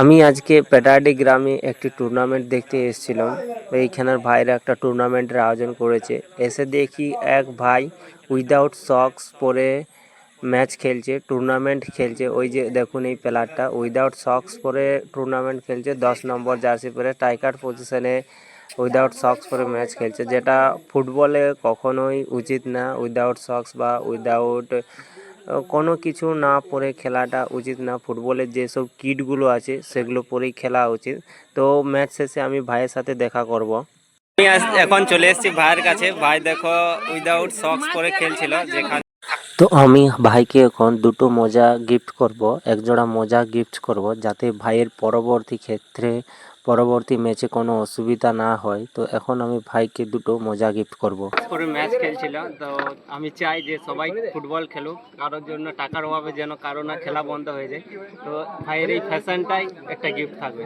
আমি আজকে পেটাডি গ্রামে একটি টুর্নামেন্ট দেখতে এসেছিলাম। এইখানের ভাইরা একটা টুর্নামেন্টের আয়োজন করেছে। এসে দেখি এক ভাই উইদাউট সক্স পরে ম্যাচ খেলছে টুর্নামেন্ট খেলছে। ওই যে দেখুন এই প্লেয়ারটা উইদাউট সক্স পরে টুর্নামেন্ট খেলছে, দশ নম্বর জার্সি পরে টাইকার পজিশনে উইদাউট সক্স পরে ম্যাচ খেলছে। যেটা ফুটবলে কখনোই উচিত না। উইদাউট সক্স বা উইদাউট কোনো কিছু না পরে খেলাটা উচিত না। ফুটবলের যেসব কিটগুলো আছে সেগুলো পরেই খেলা উচিত। তো ম্যাচ শেষে আমি ভাইয়ের সাথে দেখা করব। আমি এখন চলে এসেছি ভাইয়ের কাছে। ভাই দেখো উইদাউট সক্স পরে খেলছিল যেখানে তো আমি ভাইকে এখন দুটো মোজা গিফট করব। এক জোড়া মোজা গিফট করব যাতে ভাইয়ের পরবর্তী ক্ষেত্রে পরবর্তী ম্যাচে কোনো অসুবিধা না হয়, তো এখন আমি ভাইকে দুটো মজা গিফট করব। করে ম্যাচ খেলছিল, তো আমি চাই যে সবাই ফুটবল খেলুক, কারোর জন্য টাকার অভাবে যেন কারও না খেলা বন্ধ হয়ে যায়, তো ভাইয়ের এই ফ্যাশনটাই একটা গিফট থাকবে।